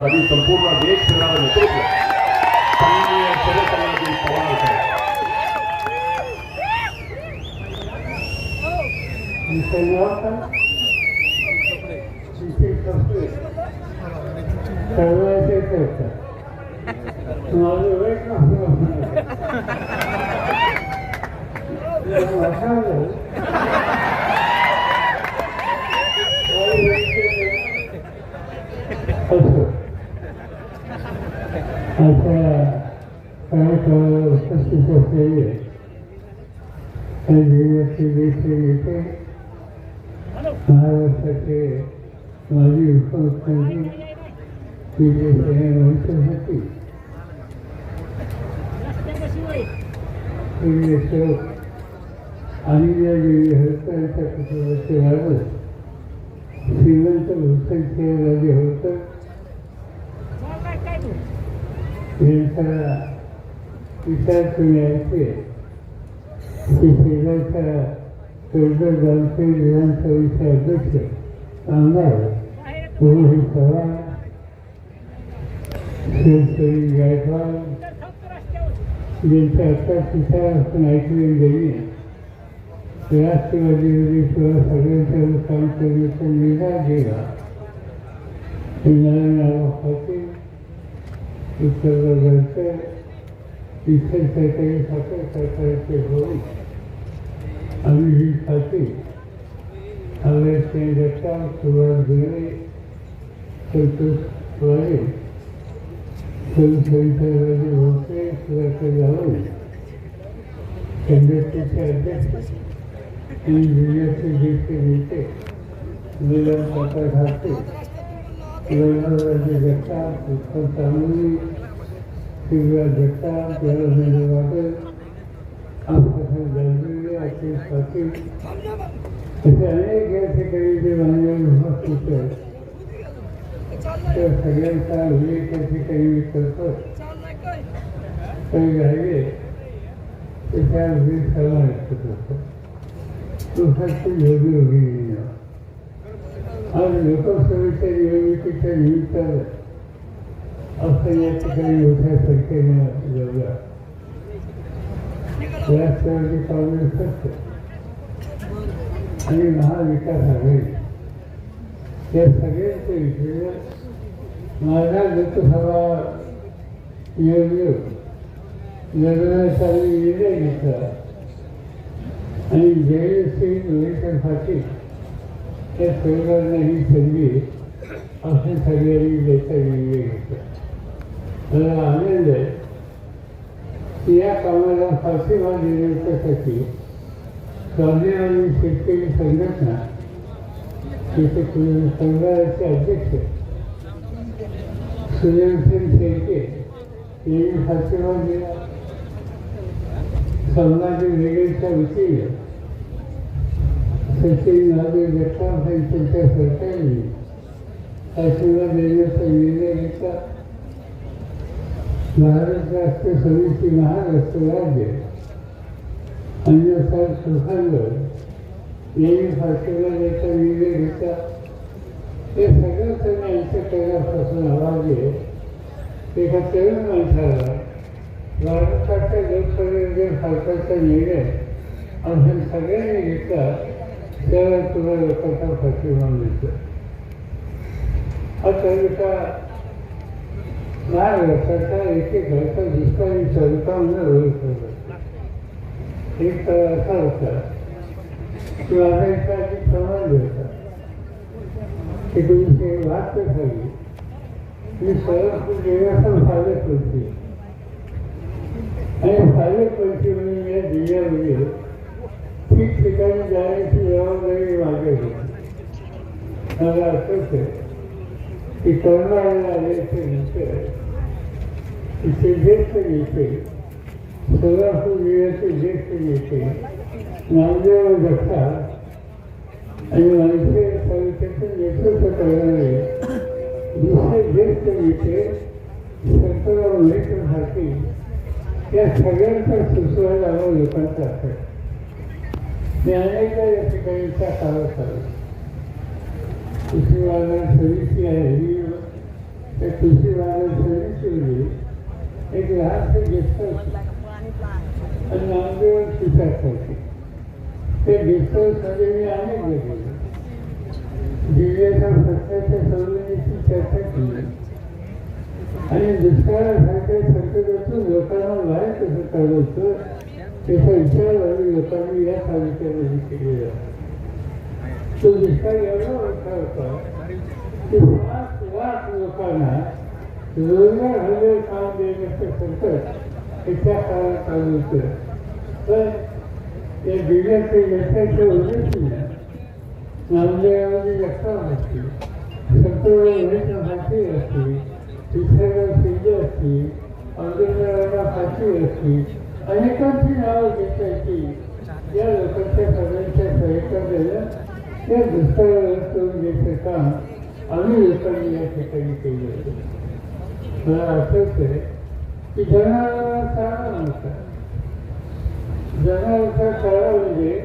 आणि संपूर्ण देश फिरणारं नेतृत्व सन्माननीय शरदचंद्रजी पवार साहेब सर्वांचे करतात माझं वेळ असं अशा कार्यक्रमाला उपस्थित असलेले काही दिवसाचे देश येथे महाराष्ट्राचे माजी मुख्यमंत्री विजय वंशवती आणि या हरकरांच्या कुटुंबाचे राजू श्रीमंत भूषणचे राजे होतं यांचा विचार करण्याचे की शेजारच्या चौदा गावचे विधानसभेचे अध्यक्ष आमदार मोहन चव्हाण शिवसेनी गायकवाड यांच्या आता तिथं आपण ऐकले गेले राष्ट्रवादीमध्ये किंवा काम करण्याचा निर्णय खाते उत्तरप्रदेशचे इथे सरकारी खाते सरकारचे होईल आणि ही खाते आले केंद्राचा सुरुवात घेणे संतोष वाळे संसदेचे होते सुधाकर जावळे संघटनेचे अध्यक्ष आणि जिल्ह्याचे ज्येष्ठ नेते नीलम काका घाटे रघुराजे जगताप उत्तम तांबुली शिवराज जगताप जवाहर वाकर आमप्रसाद गांधीले अखिल पाटील असे अनेक या ठिकाणी जे मान्यवर उपस्थित आहेत त्या सगळ्यांचा उल्लेख या ठिकाणी मी करतो काही राहिले त्याच्या त्या अगदी सर्व तो फक्त योग्य होईल आज लोकसभेच्या निवडणुकीच्या निमित्तानं आपण या ठिकाणी मोठ्या संख्येनं जमला राष्ट्रवादी काँग्रेस पक्ष आणि महाविकास आघाडी या सगळ्यांच्या विषयानं माझ्या लोकसभा निवडणूक लढवण्याचा निर्णय घेतला आणि जयश्री नरेंद्र पाटील त्या सर्वांना ही संधी आपण सगळ्यांनी त्याचा निर्णय घेतला मला आनंद आहे की या कामाला पाठिंबा देण्याच्यासाठी आणि शेतकरी संघटना तिथे संघाचे अध्यक्ष सुजनसिंग शेळके यांनी पाठिंबा दिला. संघाच्या वेगळ्याच्या वतीने सचिन नागरी जगताप आणि त्यांच्या सरकारने आशीर्वाद देण्याचा निर्णय घेतला महाराष्ट्र राष्ट्र समिती महाराष्ट्र राज्य अन्यथा सुखांवर यांनी फाशीला द्यायचा निर्णय घेतला हे सगळं त्यांनी आमच्या करण्यापासून आवाज आहे एका तरुण माणसाला भारताच्या लोकसभेमध्ये भारताचा निर्णय आपण सगळ्यांनी घेतला त्याला तुला लोकांचा पाठिंबा मिळतो हा तालुका महाराष्ट्राचा एक घरचा दुष्काळी तालुका म्हणून करत एक तर असा होता की महाराष्ट्रा आधी प्रमाण होता एकोणीसशे बहात्तर साली मी सोलापूर देवासन पालक होते आणि पालक मंत्री या जिल्ह्यामध्ये ठिकठिकाणी जाण्याची जबाबदारी माझ्या होती मला आठवतं की कर्णाला आल्याच्यानंतर तिथे ज्येष्ठ नेते सोलापूर जिल्ह्याचे ज्येष्ठ नेते नामदेव जगताप आणि माझे तालुक्याचं नेतृत्व करणारे दुसरे ज्येष्ठ नेते शंकरराव महेश्वर हाती या सगळ्यांचा सुसवायला हवा लोकांचा असेल मी अनेकदा या ठिकाणी त्या काळात आलो उस्मानाबाद समिती आहे. ही त्या कृषी बाजारात शिवली एक लहानसं गेस्ट आणि नामदेव शिकायचं होते. ते गेस्टमध्ये मी अनेक गेले दिव्याच्या सत्याच्या सवलतीची चर्चा केली. आणि दुष्काळासारख्या संकटातून लोकांना बाहेर कसं काढायचं? त्याचा विचार लोकांनी या तालुक्यामध्ये केलेला तो दुष्काळ एवढा मोठा होता की पाच लाख लोकांना रोजगार हजर काम देण्याचं संकट एका काळात आलं होतं पण या दिव्याच्या यशाच्या उद्देशीने नामदेवामध्ये यक्षा असते संपूर्ण वैष्णव फाशी असते विठ्ठलराव शिंदे असते औदुंबरावला फाशी असते अनेकांची नावं घेतल्याची या लोकांच्या सगळ्यांच्या सहकार्यानं त्या दुष्काळावर करून घ्यायचं काम आम्ही लोकांनी या ठिकाणी केलं होतं. मला आठवत आहे की जनावरांना चारा नव्हता जनावरचा चारा म्हणजे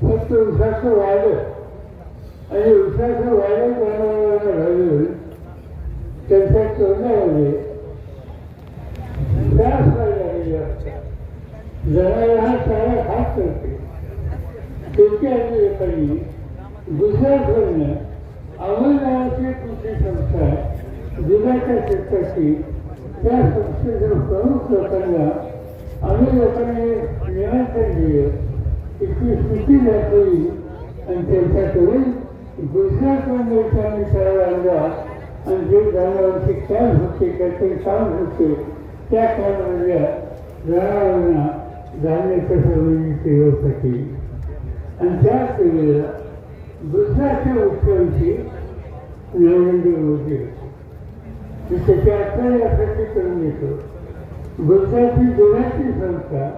फक्त उसाचं वाढत आणि उसाचं वाढत जनावरांना घालून त्यांच्या तोंडामध्ये त्रास जरा लागले असतात जनावर हा चारा खात करते. त्याच्या आणि लोकांनी गुजरातवरनं अमोल नावाची कृषी संस्था दुधाच्या क्षेत्राची त्या संस्थेच्या प्रमुख लोकांना आम्ही लोकांनी निमंत्रण दिलं. इतकी स्थिती दाखवली आणि त्यांच्याकडून गुजरातमध्ये आम्ही सराव आणला आणि जे जनावरांची काम होते त्याचे काम होते त्या कामामधल्या जनावरांना जाण्याच्या सवयीची व्यवस्था केली आणि त्याच वेळेला बुद्धाच्या उत्सवाची नरेंद्र होती. होते त्याची यासाठी करून येतो. बुद्धाची गुणाची संस्था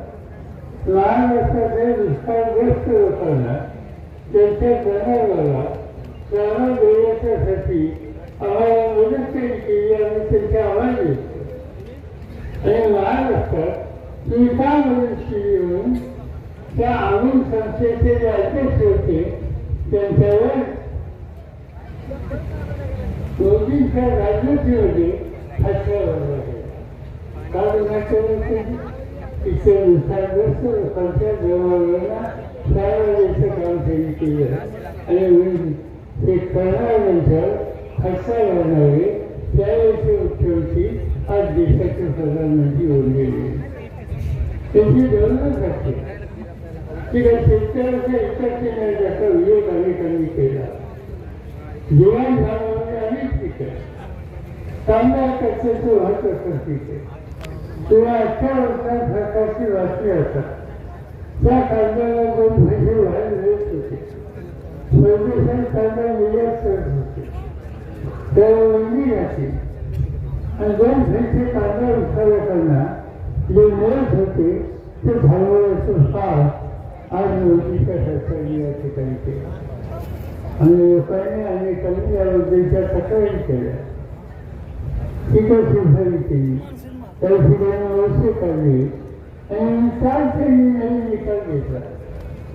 लहान असताना दुष्काळग्रस्त लोकांना त्यांच्या जनावराला चारा देण्याच्यासाठी आम्हाला मदत केली केली आणि त्यांच्या आवाज येतो. आणि लहान असतात तुम्ही का त्या आनंद संस्थेचे जे अध्यक्ष होते त्यांच्यावर मोदींच्या राजनीतीमध्ये हत्या कारण तिथे लोकांच्या काम त्यांनी केलं. आणि ते करणाऱ्यांच्या हत्या करणारे त्यावेळेचे मुख्यमंत्री आज देशाचे प्रधानमंत्री होऊन त्यांची गरज असते की त्या शेतकऱ्याच्या हिताची नाही त्याचा विरोध अनेकांनी केला. दिवाण झाल्यामध्ये अनेक पिकं चांगल्या कक्षाचं वाहत असतात पिके किंवा अठरा वर्षात सरकारची वाचली असतात. त्या कांद्याला दोन पैसे बाहेर मिळत होते परदेशात कांदा निर्यात करत होते त्यावर बंदी घातली आणि दोन पैसे कांदा उत्पादकांना जे मिळत होते ते थांबवण्याचं साथ आज मोदीच्या या ठिकाणी केलं. आणि लोकांनी आणि कमी आरोग्याच्या तक्रारी केल्या. टीका सुधारी केली. त्या ठिकाणी व्यवस्थित काढली. आणि काय त्यांनी नवीन निकाल घेतला.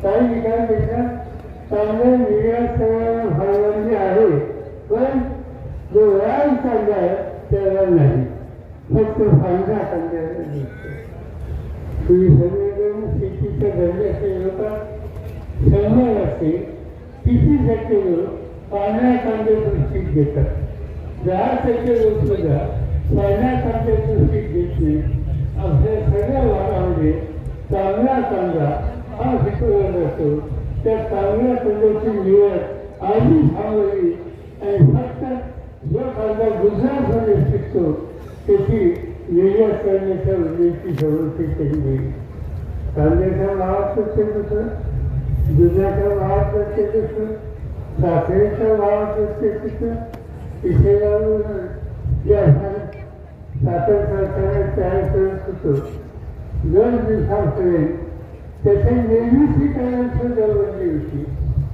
काय निकाल घेतला. चांगल्या निर्यात करायला परवानगी आहे पण जो व्यायाम चालला आहे त्याला नाही. फक्त फायदा काढल्याला दिसतो तुम्ही सगळेजण शेतीच्या दर्जाचे लोक शंभर असते किती टक्के लोक पाण्या कांदे पीक घेतात दहा टक्के लोक सुद्धा पाण्या कांद्याचं पीक घेत नाही आपल्या सगळ्या भागामध्ये चांगला कांदा हा शिकवला जातो त्या चांगल्या कांद्याची निवड आधी थांबवली आणि फक्त जो कांदा गुजरातमध्ये पिकतो त्याची निर्यात करण्याच्या उद्देशी प्रवृत्ती केली कांद्याच्या भावात प्रत्येक कसं दुधाच्या भावात प्रत्येक कसं साखरेच्या भावात प्रत्येक कसं इथे जाऊन या साखर कारखाना तयार करत होतो दोन दिवसापर्यंत त्याच्या निर्मिती करण्याची बंदी होती.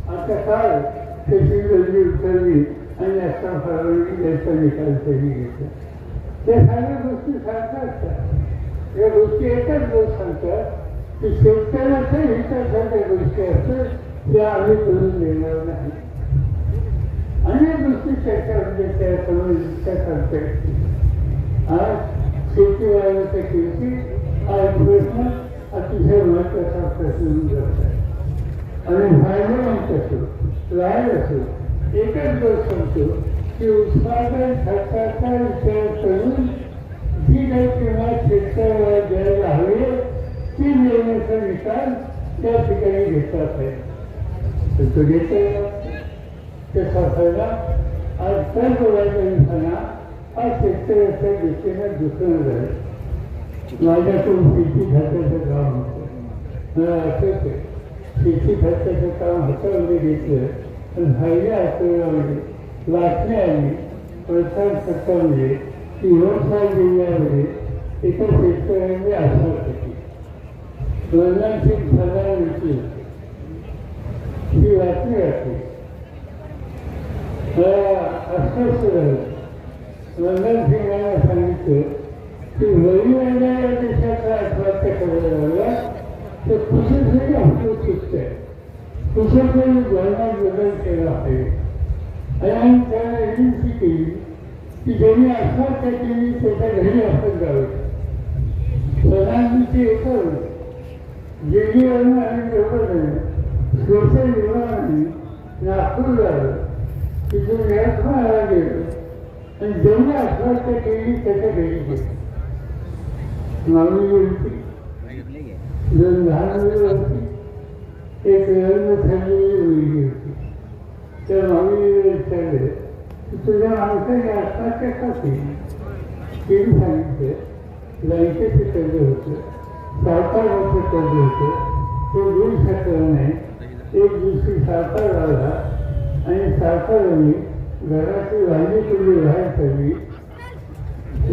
आता काय? त्याची गर्दी उतरली आणि आता फरवली त्याचा निकाल तरी घेतला त्या सगळ्या गोष्टी सारख्या असतात या गोष्टी एकच गोष्ट सांगतात. की शेतकऱ्याच्या हितासारख्या गोष्टी असतात त्या आम्ही करून देणार नाही. अनेक गोष्टी चर्चा म्हणजे त्या समोर करते आज शेतीवाल्याच्या किमती हा एक प्रश्न अतिशय महत्त्वाचा प्रश्न जात. आहे आणि फायदेमंद असो राहील असो एकच गोष्ट सांगतो की उत्पादन खर्चाचा विचार करून जी काही किंमत शेतकऱ्याला द्यायला हवी ती देण्याचा निकाल त्या ठिकाणी घेतला पाहिजे. तर तो घेता येणार त्याचा फायदा आज सर्व वर्गांना हा शेतकऱ्याच्या दृष्टीनं दुसरं झालं. माझ्याकडून शेती खात्याचं काम होतं. मला आठवत आहे शेती खात्याचं काम हातामध्ये घेतलं पण पहिल्या आठवड्यामध्ये बातम्या आली प्रसार सत्ता म्हणजे की व्यवसाय जिल्ह्यामध्ये एका शेतकऱ्यांनी आत्महत्या केली वडिलांची फळा मिळते ही बातमी वाटते मला अस्वस्थ झालं वडिलां सिंगांना सांगितलं की वरी वडिलांना देशाचा आत्महत्या करायला लागला तर कुठेतरी आपलं चुकतं आहे. कुठेतरी धर्मात बदल केला आहे. आणि आम्ही त्याला एजन्सी केली. की दोन्ही ज्यांनी त्या त्यांनी स्वतः घरी आपण जावं सणांची एकच दिल्लीवरून आणि जेवढं नाही सोशल विमानाने नागपूर झालं तिथून यवतमाळला गेलो आणि ज्यांनी त्या केली त्याच्या घरी गेलो मागणी होती दोन लहान मुली होती एक लग्न झालेली मुलगी होती. त्या मागणीला विचारले की तुझ्या माणसाने आत्महत्या का केली? तिने सांगितले. लंकेचे कर्ज होते. सावकार वर्ष कर्ज होते. ते देऊ शकलं नाही. एक दिवशी सावकार आला आणि सावकारांनी घराची वाहिनी तुम्ही बाहेर करली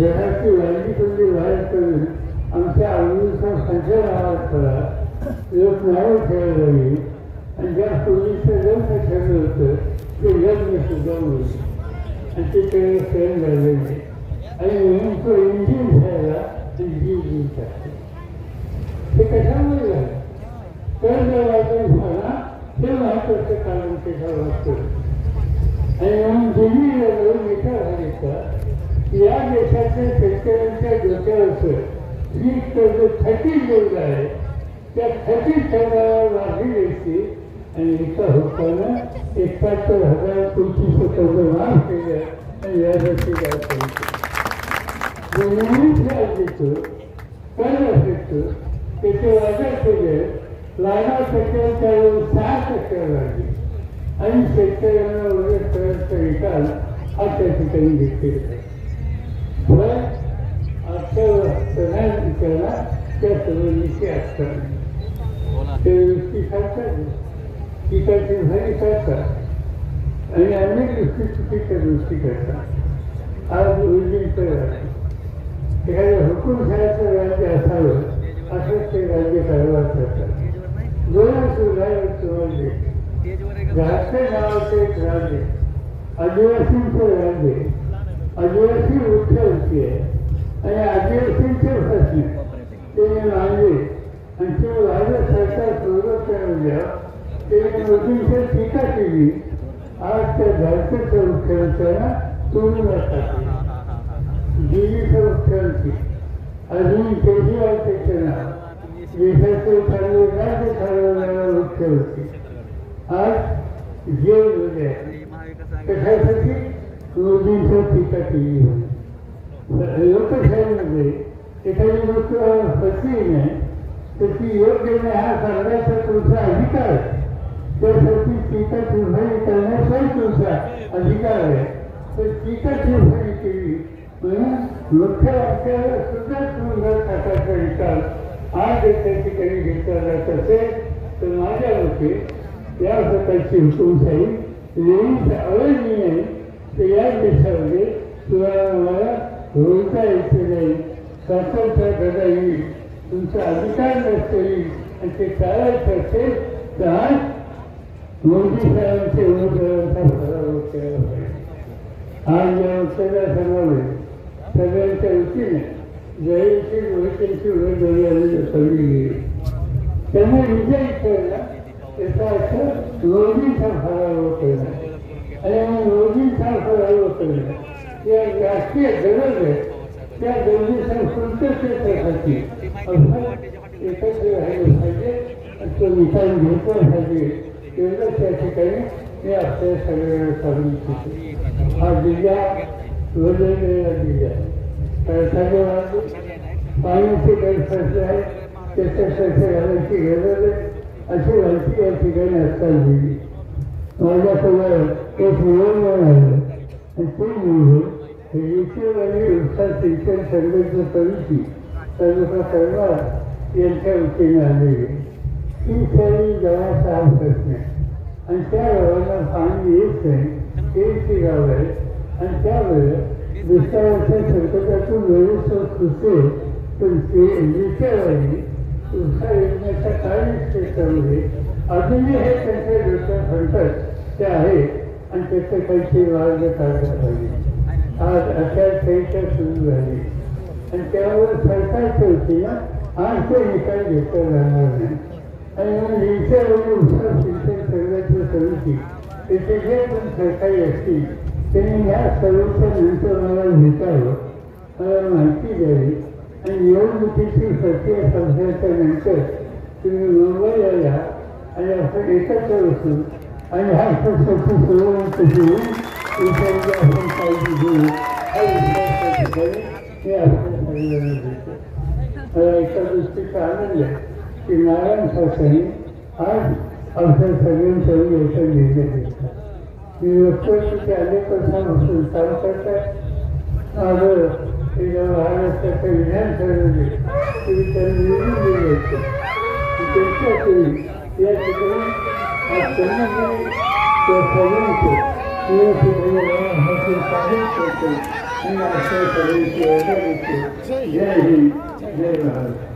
घराची वाहिनी तुम्ही बाहेर करून आमच्या आवडीचा संख्या आवाज करा लोक नावं ठेवायला लागली. आणि ज्या पूर्वीचं लग्न ठरलं होतं ते लग्न सुद्धा होईल. आणि ते आणि म्हणून तो इंजिन घ्यायला जीव घेऊन ते कशामुळे झालं कर्ज झाला हे महत्वाचं कारण त्याच्यावर आणि म्हणून दिल्लीला विचार या देशाच्या शेतकऱ्यांच्या डोक्यावरचं जी कर्ज थकीत देऊन आहे त्या थकीत कर्जावर वाढली द्यायची आणि एका होताना एकाहत्तर हजार पंचवीस कर्ज माफ केलं आणि यासाठी काय करायचं त्याचे केले सहा लागली आणि शेतकऱ्यांना वगैरे करत निकाल हा त्या ठिकाणी घेतलेला आहे पण आजच्या प्रधान विचारला त्या असतात ते व्यक्ती खातात पिकाची भारी करतात आणि अनेक गोष्टी चुकीच्या गोष्टी करतात. आज उर्जिंकडे एखाद्या हुकुमशाहीचं राज्य असावं असंच ते राज्य कारभार करतात. दोन सुधार तुम्हाला घरातल्या नावाचं एक राज्य. आदिवासींचं राज्य. आदिवासी वृक्षवृत्ती आहे. आणि आदिवासींचे प्रश्न ते मानले आणि ते राज्य सरकार संरक्षणामध्ये त्याने अतिशय टीका केली. आज त्या धरतीचं वृक्षवृत्त्यांना तोडून टाकले. देवीचं वृक्षवृत्ती अजून केजरीवाल त्याचे नाव देशाचे ते राज्य चालवणारा होते आज जेल झाले कशासाठी? मोदींच्या टीका केली होती. लोकशाहीमध्ये एखादी गोष्ट फसली नाही तर ती योग्य नाही हा सांगायचा तुमचा अधिकार आहे. त्यासाठी टीका चिरफाडी करण्याचाही तुमचा अधिकार आहे तर टीका चिरफाडी केली. म्हणून मुख्य वाक्याला सुद्धा तुमचा टाकाचा निकाल आज त्या ठिकाणी घेतला जात असेल तर माझ्या मते या प्रकारची हुकुमशाही नेहमीच आहे. तर या देशामध्ये तुम्हाला मला येते नाही. स्वातंत्र्य करता येईल तुमचा अधिकार नसता आणि ते चालायचं असेल तर आज मोदी आज या उत्तरा सर्वांमध्ये सगळ्यांच्या वतीने जयंती मोहितेंची उमेदवारी आलेली सगळी गेली त्यांना विजय केला त्याचा अर्थ केला आणि मग रोगींसारखं राहिलं होतं या राष्ट्रीय गरज आहे त्या गरजी संस्कृतीसाठी एकत्र राहिलं पाहिजे तो घेतला पाहिजे एवढं त्या ठिकाणी मी आपल्या सगळ्यांना सांगू इच्छितो हा जिल्हा वेगवेगळा जिल्हा आहे पाण्याची गैरफसले आहे त्याच्यासाठी घालायची गरज आहे अशी माहिती या ठिकाणी असताना दिली माझ्यासमोर एक निवेदन आहे आणि ते म्हणजे हे विषय आणि उत्साह शिक्षण सर्वेचं परिची सर्व सर्व यांच्या वतीने आलेली ही खेळी प्रश्न आहे आणि त्या गावाला पाणी येत नाही एक गाव आहे आणि त्यावेळेस दुष्काळाच्या संकटातून वेळेस सुचते पण ते विचाराने दुसऱ्या योजनेच्या काही क्षेत्रामध्ये अजूनही हे त्यांच्या डोक्यात म्हणतात ते आहे आणि त्याचे काहीतरी मार्ग काढला पाहिजे आज अशा आचारसंहिता सुरू झाली. आणि त्यावर सरकारच्या वतीनं आज ते निकाल घेतला जाणार नाही. आणि मग विचाराने उत्साह सिंचन करण्याची समिती त्याचे जे पण सरकारी असतील त्यांनी या सर्वच्या नंतर मला भेटावं मला माहिती द्यावी आणि निवडणुकीची प्रक्रिया संपल्याच्या नंतर तुम्ही मुंबईला या आणि आपण एकत्र बसू आणि हा प्रश्नाची सर्वांत घेऊन होईल याच्यामध्ये आपण काळजी घेऊ हा विश्वास ठिकाणी मी आपल्या सगळ्यांना देतो मला एका दृष्टीचा आनंद आहे की नारायण शासनाने आज आमच्या सगळ्यांच्या सगळी निर्णय घेतला मी बघतोय की ते अनेक वर्षांपासून काम करतात माझं एका महाराष्ट्राच्या विधानसभेमध्ये तुम्ही त्यांनी निवडून दिले होते. त्यांच्या तुम्ही या ठिकाणी त्यांना मी त्या सगळ्यांचे या ठिकाणी हातून करतो आणि अशा सगळ्यांची ऑर्डर देतो जय हिंद जय महाराष्ट्र